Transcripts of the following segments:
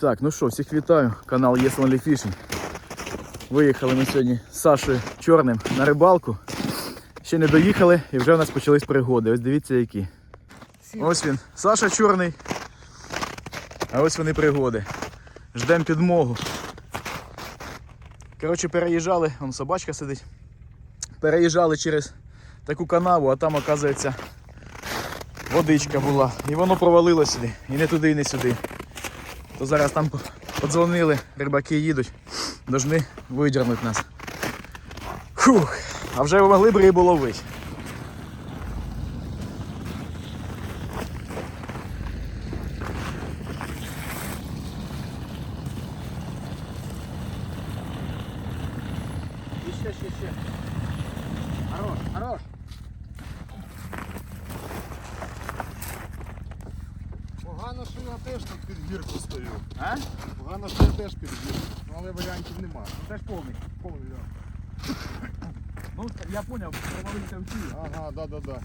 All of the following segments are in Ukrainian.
Так, ну що, всіх вітаю. Канал Yes Only Fishing. Виїхали ми сьогодні з Сашою Чорним на рибалку. Ще не доїхали і вже у нас почались пригоди. Ось дивіться які. Ось він, Саша Чорний. А ось вони пригоди. Ждемо підмогу. Коротше, переїжджали, вон собачка сидить. Переїжджали через таку канаву, а там, оказується, водичка була. І воно провалило сюди. І не туди, і не сюди. То зараз там подзвонили, рибаки їдуть, должны видернуть нас. Фух, а вже могли б рибу ловити. Ще, ще, ще. Хорош, хорош. Погано, що я теж тут під гірку стою. А? Погано, що я теж під гірку. Ну, але варіантів нема. Теж повний. Повний, да. Ну, я зрозумів, провалився в ті. Ага, да, да, да.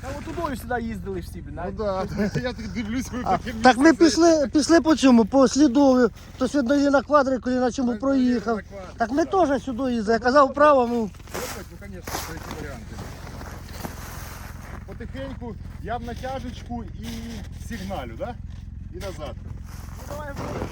Та от тудою сюди їздили всі, блін. Ну да, я так дивлюсь, ви таке Так ми пішли, пішли по цьому, по слідові. Хтось видно і на квадрику, і на чому проїхав. Так ми теж сюди їздили. Я казав вправо, ну ну, звісно, це які варіанти. Потихеньку я в натяжечку і сигналю, да? І назад. Ну,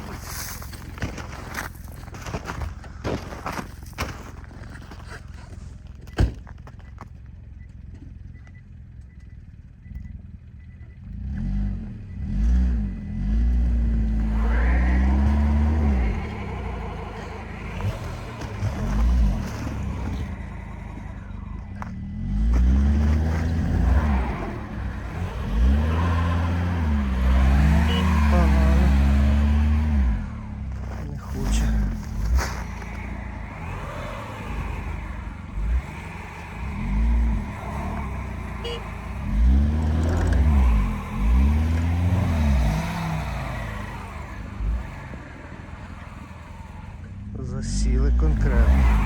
конкретно.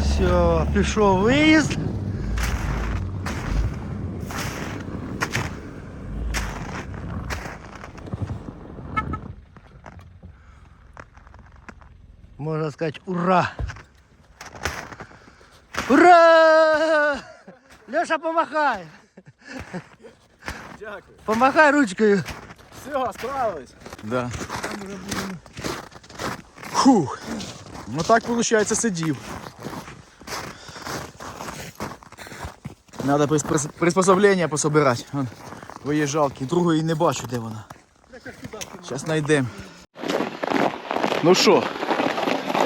Все, пішов виїзд. Можна сказати, ура! Ура! Леша, помахай! Дякую. Помахай ручкою. Все, справились. Да. Фух. Ну так виходить сидів. Надо приспос- приспособлення пособирати. Виїжджалки. Другої не бачу, де вона. Зараз знайдемо. Ну що,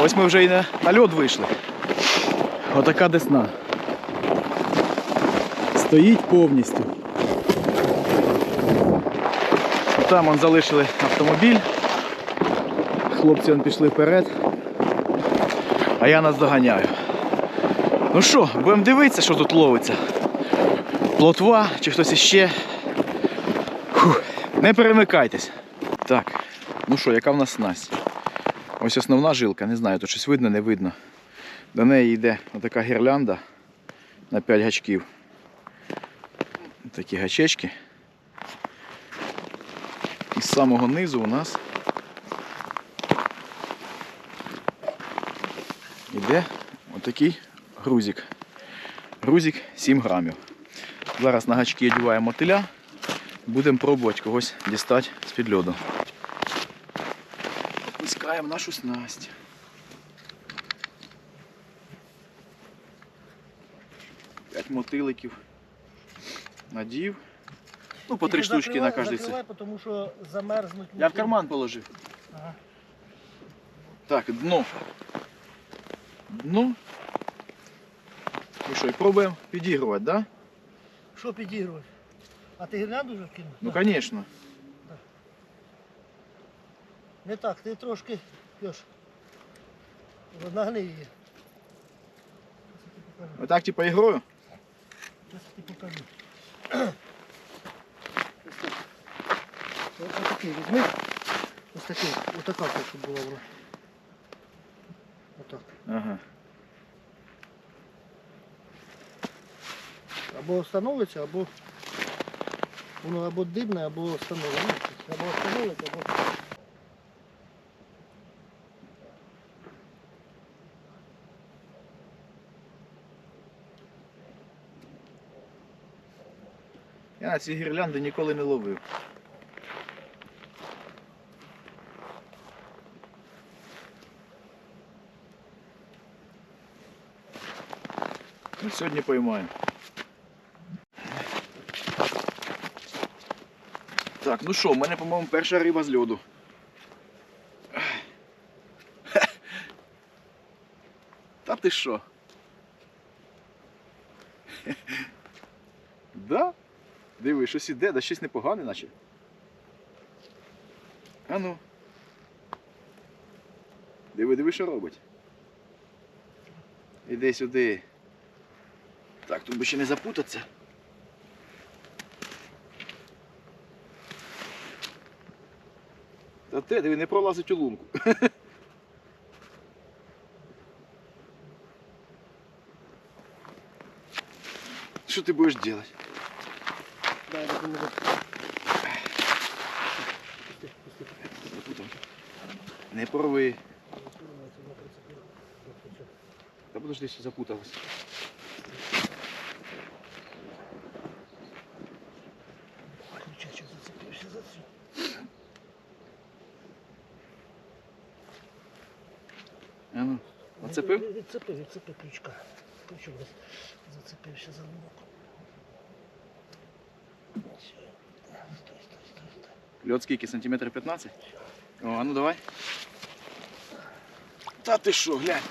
ось ми вже і на, на льод вийшли. Отака десна. Стоїть повністю. Там он залишили автомобіль. Хлопці он пішли вперед. А я нас доганяю. Ну що, будемо дивитися, що тут ловиться. Плотва чи хтось іще. Фух, не перемикайтесь. Так, ну що, яка в нас снасть? Ось основна жилка, не знаю, тут щось видно, не видно. До неї йде отака гірлянда на 5 гачків. Такі гачечки. І з самого низу у нас іде отакий грузик. Грузик 7 грамів. Зараз на гачки одіваємо мотиля. Будемо пробувати когось дістати з-під льоду. Опускаємо нашу снасть. П'ять мотиликів. Надів. Ну, по три штучки на кожний це. Тому що замерзнуть. Я в карман положив. Ага. Так, дно. Дно. Ну що, і пробуємо підігрувати, так? Да? Що підігрувати? А ти гірлянду вже вкинув? Ну, звісно. Не так, ти трошки Льош, нагни її. Отак, типу, ігрою. Щас я тобі покажу. Ось так. Ось такий візьми. Ось такий, отака, так, щоб була вона. Отак. Ага. Або встановиться, або воно або дибне, або встановлено. Або встановиться, або. Я ці гірлянди ніколи не ловив. Ну, сьогодні поймаємо. Так, ну що, в мене, по-моєму, перша риба з льоду. Та ти що? Да? Диви, щось іде, да щось непогане, наче. А ну. Диви, диви, що робить. Іди сюди. Так, тут би ще не запутатися. Та те, диви, не пролазить у лунку. Що ти будеш робити? Не порви. Та подожди, що запуталась. Ой, нічого, що за цю. А нацепив? Відцепив, відцепив крючка. Крючок зацепився за лунку. Льот скільки? Сантиметр 15? О, а ну давай. Та ти що, глянь.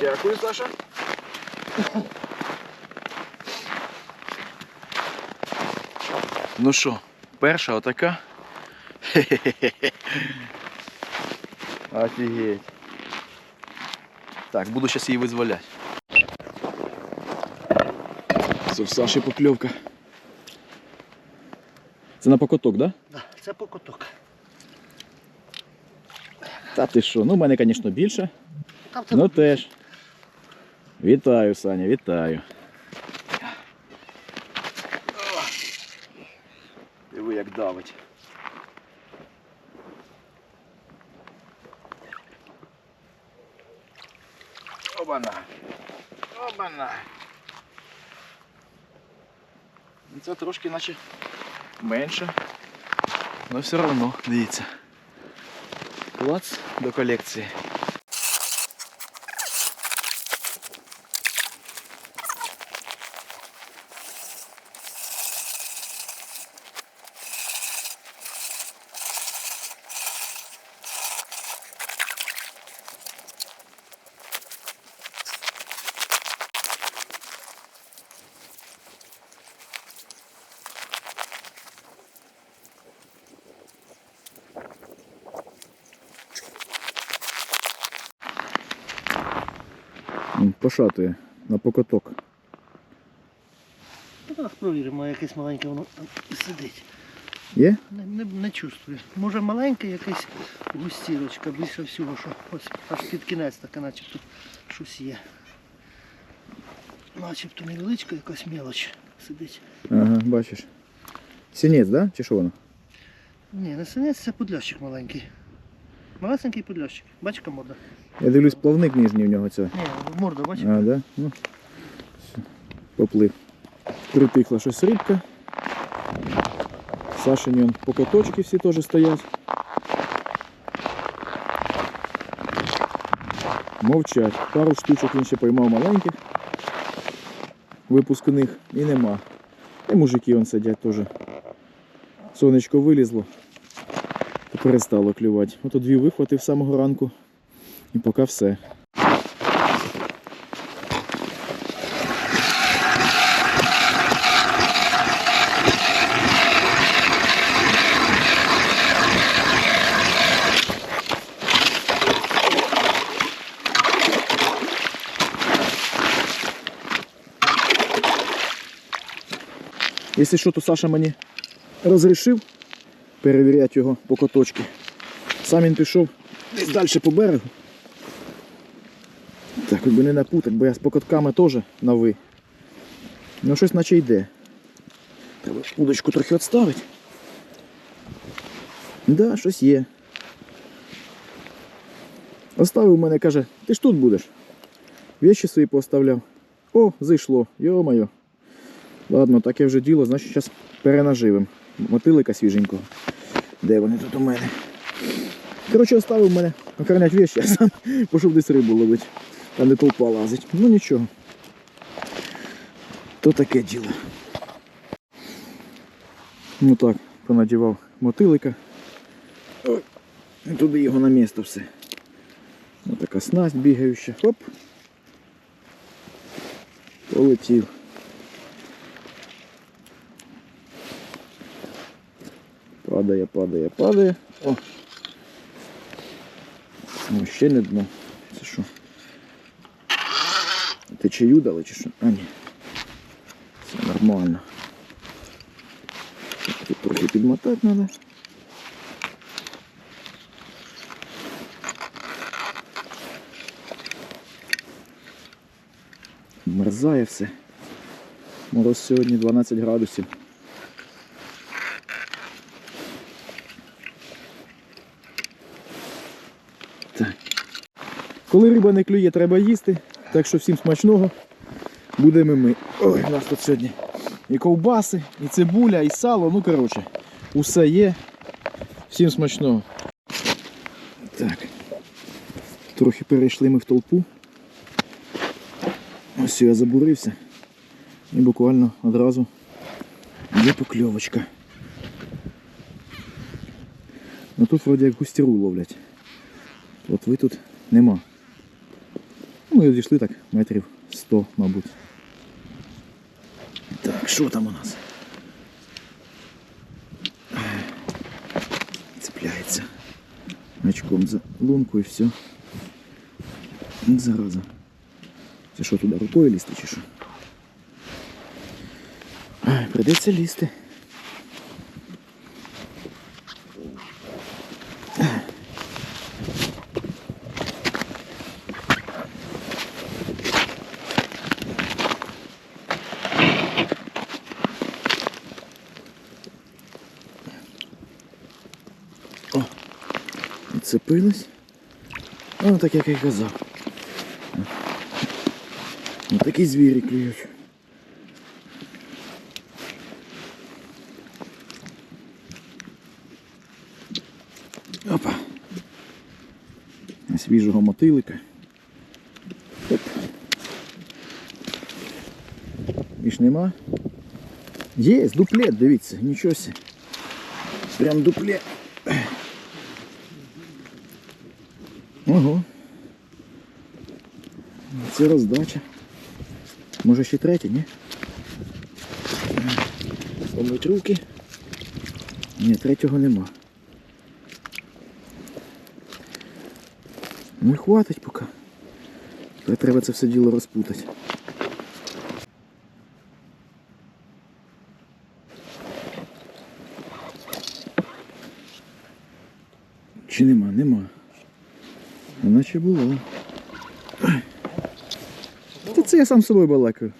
Дякую, Саша. Ну що, перша отака. Офігеть. Так, буду зараз її визволяти. Це в Саші покльовка. Це на покоток, так? Да? Це покоток. Та ти що? Ну, в мене, звісно, більше. Там це Ну теж. Вітаю, Саня, вітаю. Диви, як давить. Обана. Обана. Ну, Це трошки наче менше. Але все одно, дивіться. Клац до колекції. Пошатує на покоток. Ну, Зараз провіримо, якесь маленьке воно там сидить. Є? Не, не, не чувствую. Може маленька якась густірочка, більше всього, що ось аж під кінець таке начебто щось є. Начебто невеличка якась мелоч сидить. Ага, бачиш. Сінець, да? Чи що воно? Ні, не синець, це подлящик маленький. Малесенький подлящик. Бачка морда? Я дивлюсь, плавник нижній у нього це. Ні, морда, бачиш? А, да? Ну. Поплив. Притихла щось рибка. Сашині он покоточки всі теж стоять. Мовчать. Пару штучок він ще поймав маленьких. Випускних і нема. І мужики он сидять теж. Сонечко вилізло перестало клювати. Ото дві вихвати з самого ранку і поки все. Якщо що, то Саша мені розрішив перевіряти його по коточки. Сам він пішов десь далі по берегу. Так, би не напутати, бо я з покотками теж на ви. Ну щось наче йде. Треба удочку трохи відставити. Да, щось є. Оставив мене, каже, ти ж тут будеш. Вещі свої поставляв. О, зайшло, йо-моє. Ладно, таке вже діло, значить зараз перенаживим. Мотилика свіженького. Де вони тут у мене? Коротше, оставив мене охоронять вещі, а сам пішов десь рибу ловити. Там де толпа лазить. Ну нічого. То таке діло. Ну так, понадівав мотилика. Ой, і туди його на місто все. Ось така снасть бігаюча. Хоп. Полетів. Падає, падає, падає. О! О, ще не дно. Це що? Течею дали чи що? А ні. Все нормально. Тут трохи підмотати треба. Мерзає все. Мороз сьогодні 12 градусів. Коли риба не клює, треба їсти. Так що всім смачного. Будемо ми. Ой, у нас тут сьогодні і ковбаси, і цибуля, і сало. Ну, коротше, усе є. Всім смачного. Так. Трохи перейшли ми в толпу. Ось я забурився. І буквально одразу є покльовочка. Ну тут вроді як густіру ловлять. От ви тут нема. Ну, Ми відійшли так метрів 100, мабуть. Так, що там у нас? Цепляється. Очком за лунку і все. От Зараза. Це що туди рукою лізти чи що? Ай, прийдеться лізти. відцепилась. О, так як я й казав. Ось такі звірі клюють. Опа. Свіжого мотилика. Оп. Більш нема. Є, дуплет, дивіться, нічого сі. Прям дуплет. Ого. Це роздача. Може ще третя, ні? Помить руки. Ні, третього нема. Ну хватить поки. Тепер треба це все діло розпутати. Чи нема? Нема. Наче було. Та це я сам з собою балакаю.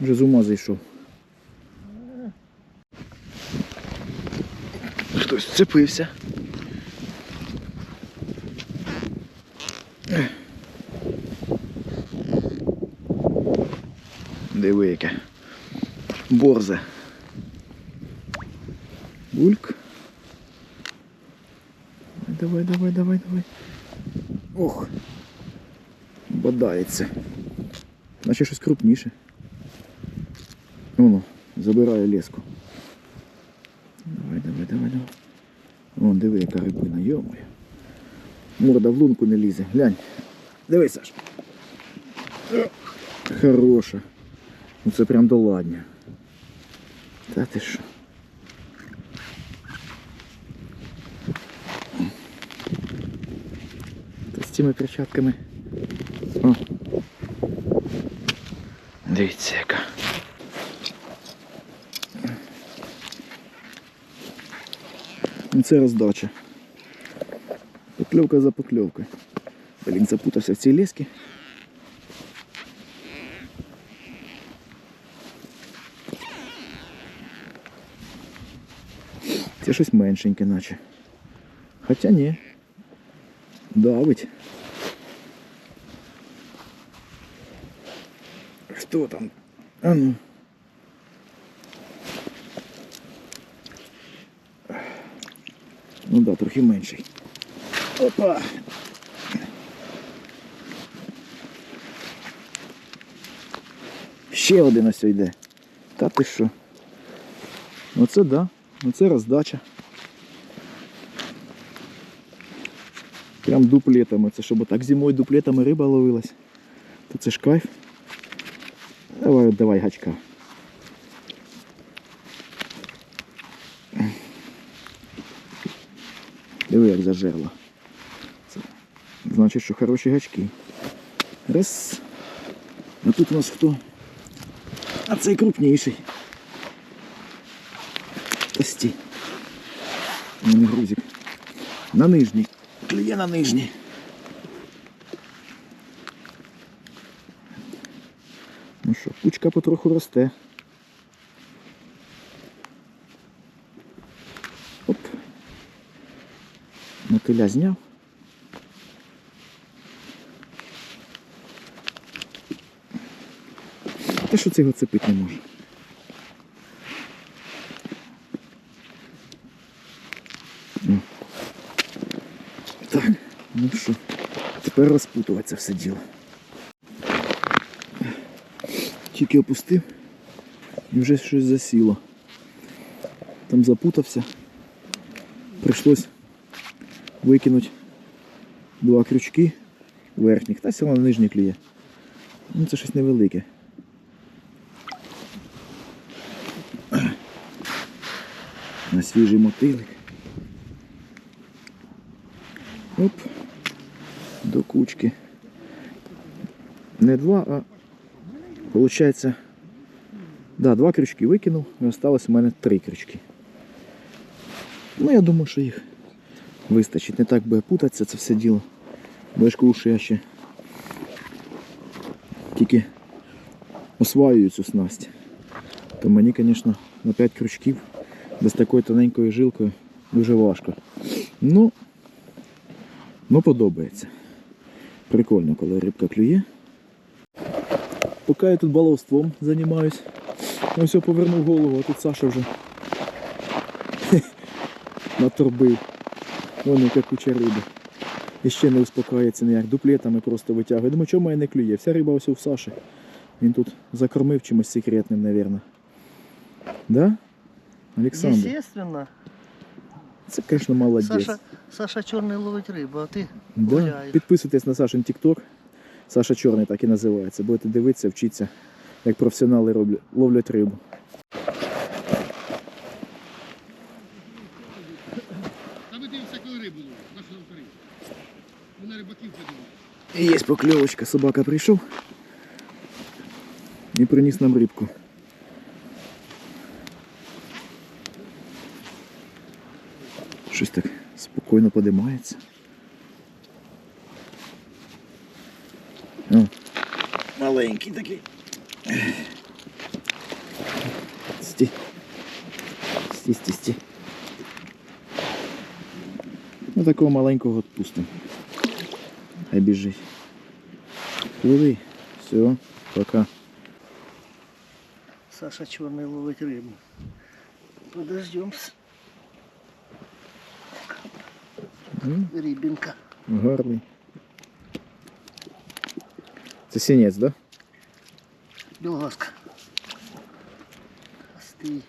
Вже з ума зайшов. Хтось вцепився. Диви яке. Борзе. Бульк. Давай, давай, давай, давай. Ох. Бодається. Наче щось крупніше. Воно, забирає леску. Давай, давай, давай, давай. Вон, диви, яка рибина, йомою. Морда в лунку не лізе. Глянь. Диви, Саш. Хороша. Ну це прям до ладня. Та ти що? цими перчатками. О. Дивіться яка. І це роздача. Покльовка за покльовкою. Блін, запутався в цій лісці. Це щось меншеньке наче. Хоча ні. Давить. Що там? А ну. Ну да, трохи менший. Опа! Ще один ось йде. Та ти що? Оце да. Оце роздача. Прям дуплетами. Це щоб так зимою дуплетами риба ловилась. То це ж кайф. Давай, давай гачка. Диви, як зажерло. Це значить, що хороші гачки. Раз. А тут у нас хто? А цей крупніший. Кості. Не грузик. На нижній. Клює на нижній. Ну що, кучка потроху росте. Оп. Мотиля зняв. Та що це його цепити не може? О. Так, ну що, тепер розпутуватися все діло. Тільки опустив і вже щось засіло. Там запутався. Прийшлось викинути два крючки верхніх, та все одно нижній клює. Ну це щось невелике. На свіжий мотилик. Оп. До кучки. Не два, а Получається, да, два крючки викинув, і осталось у мене три крючки. Ну, я думаю, що їх вистачить. Не так буде путатися це все діло. Бо я ж кажу, що я ще тільки осваюю цю снасть. То мені, звісно, на 5 крючків без такою тоненькою жилкою дуже важко. Ну, ну подобається. Прикольно, коли рибка клює. Поки я тут баловством займаюсь. Ну все, повернув голову, а тут Саша вже наторбив. Вон яка куча риби. І ще не успокається ніяк, дуплетами просто витягує. Думаю, чому мене не клює? Вся риба ось у Саші. Він тут закормив чимось секретним, мабуть. Да? Олександр? Естественно. Це, звісно, молодець. Саша, Саша чорний ловить рибу, а ти Да. гуляєш. Підписуйтесь на Сашин TikTok. Саша Чорний так і називається. Будете дивитися, вчитися, як професіонали роблять, ловлять рибу. Та ви дивіться, коли рибу ловить, нашу рибу. Ми на рибаків подивимося. Є покльовочка, собака прийшов і приніс нам рибку. Щось так спокійно подимається. О, маленький такий. Сті. Сті, сті, сті. Ну такого маленького відпустимо. Хай біжить. Пливи. Все, пока. Саша чорний ловить рибу. Подождемся. М, Рибинка. Гарний. Це сінець, да? Білгаска. Стій.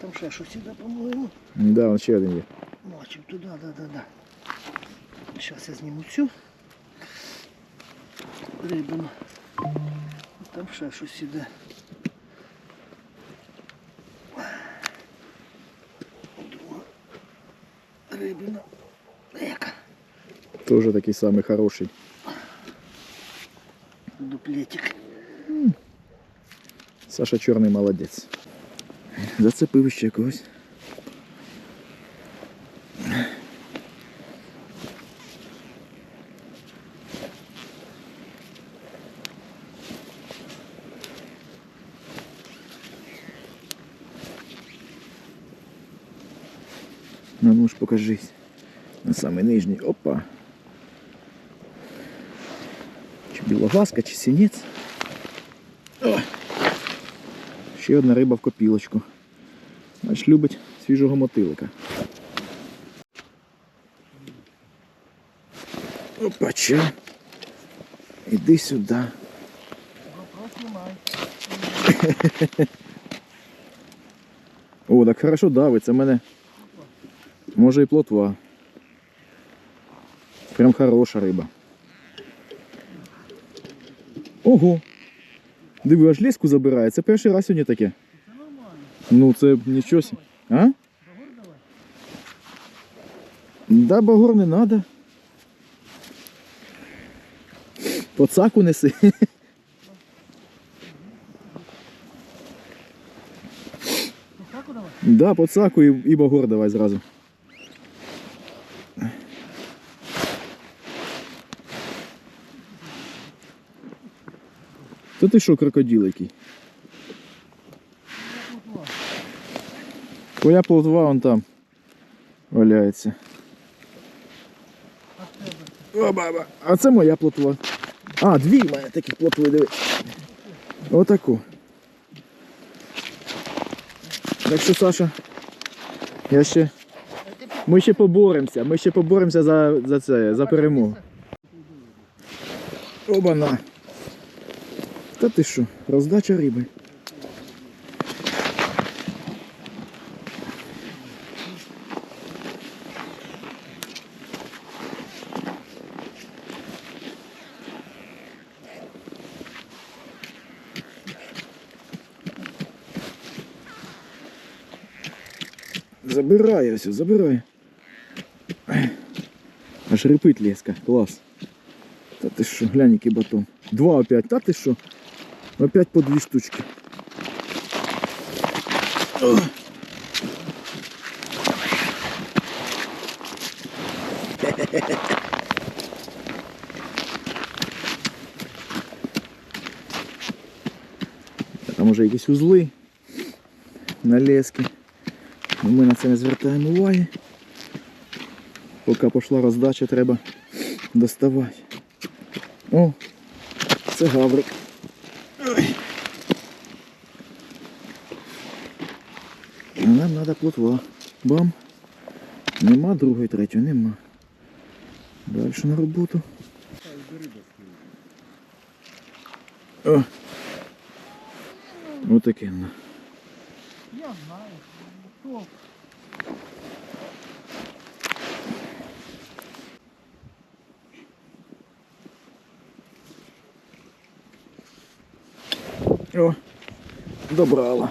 Там ще щось іде, по-моєму. Да, он ще один є. Бачив туди, да, да, да. Зараз я зніму цю рибину. Там ще щось іде. Рибина. Яка? Тоже такий самий хороший. Дуплетик. Саша Чорний молодець. Зацепив ще когось. Ну, ну ж покажись. На самий нижній. Опа. Чи білоглазка, чи сінець. Ще одна риба в копілочку. Значить, любить свіжого мотилика. Опача. Іди сюди. О, так хорошо давиться. Мене може і плотва. Прям хороша риба. Ого! Диви, аж леску забирає. Це перший раз сьогодні таке. Ну це нічого. А? Да, багор не надо. По цаку неси. Таку давай. Да, по цаку і, і багор давай зразу. Ти що, крокодил який? Твоя плотва вон там валяється. О, баба. А це моя плотва. А, дві мене таких плотви, диви. Отаку. Так що, Саша, я ще. Ми ще поборемося, ми ще поборемося за, за це, за перемогу. Обана. Та ти що, роздача риби. Забирай ось, забирай. Аж репить леска, клас. Та ти що, глянь, батон. Два опять, та ти що? Опять по дві штучки. О. А може якісь узли на лески. Ну, Ми на це не звертаємо уваги. Поки пішла роздача, треба доставати. О, це гаврик. Ой. А нам треба плотва. Бам. Нема другої, третьої, нема. Далі на роботу. О. Отаке. Я знаю. О, добрала.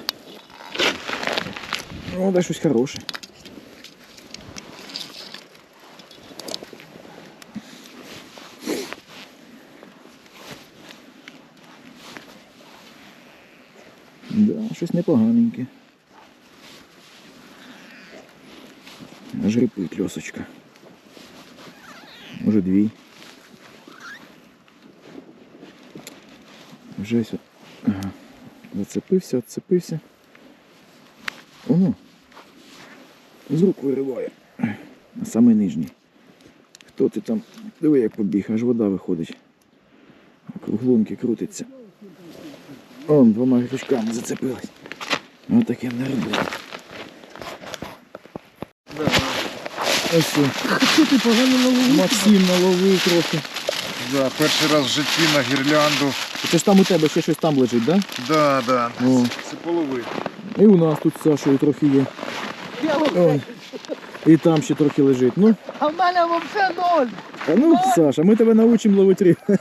О, да щось хороше. Да, щось непоганеньке. Аж рипить льосочка. Може дві. Вже ось. Ага. Зацепився, відцепився. Оно. З рук вириває. На самий нижній. Хто ти там? Диви, як побіг, аж вода виходить. Круглунки крутиться. Он двома грючками зацепилась. Ось таке не робить. Ось о, Хто ти погано наловив? Максим наловив трохи. Да, перший раз в житті на гірлянду. Це ж там у тебе ще щось там лежить, так? Да, да. О. Це половина. І у нас тут з Сашою трохи є. Ой. І там ще трохи лежить. Ну, А в мене взагалі ноль. А ну, Саша, ми тебе научимо ловити рибу.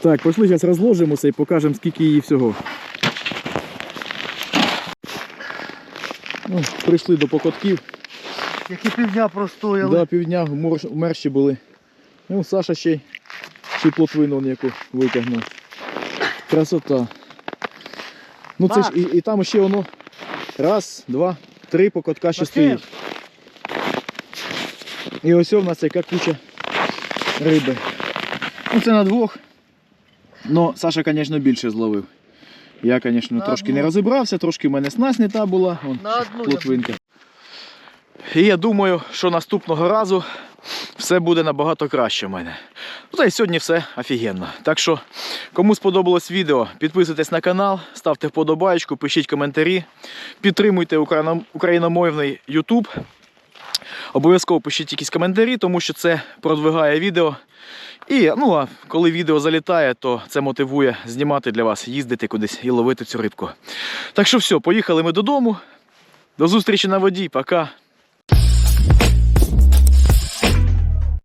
Так, пішли зараз розложимося і покажемо, скільки її всього. Ну, прийшли до покотків. Які півдня простояли. Да, півдня в мерші були. Ну, Саша ще й плотвину яку витягнув. Красота. Ну це ж і, і там ще воно. Раз, два, три покотка ще стоїть. І ось в нас яка куча риби. Ну це на двох. Ну, Саша, звісно, більше зловив. Я, звісно, трошки не розібрався, трошки в мене снасть не та була. Вон, На одну плотвинка. І я думаю, що наступного разу все буде набагато краще в мене. Ну та й сьогодні все офігенно. Так що, кому сподобалось відео, підписуйтесь на канал, ставте вподобайку, пишіть коментарі, підтримуйте україно- україномовний YouTube. Обов'язково пишіть якісь коментарі, тому що це продвигає відео. І ну, а коли відео залітає, то це мотивує знімати для вас, їздити кудись і ловити цю рибку. Так що все, поїхали ми додому. До зустрічі на воді, пока.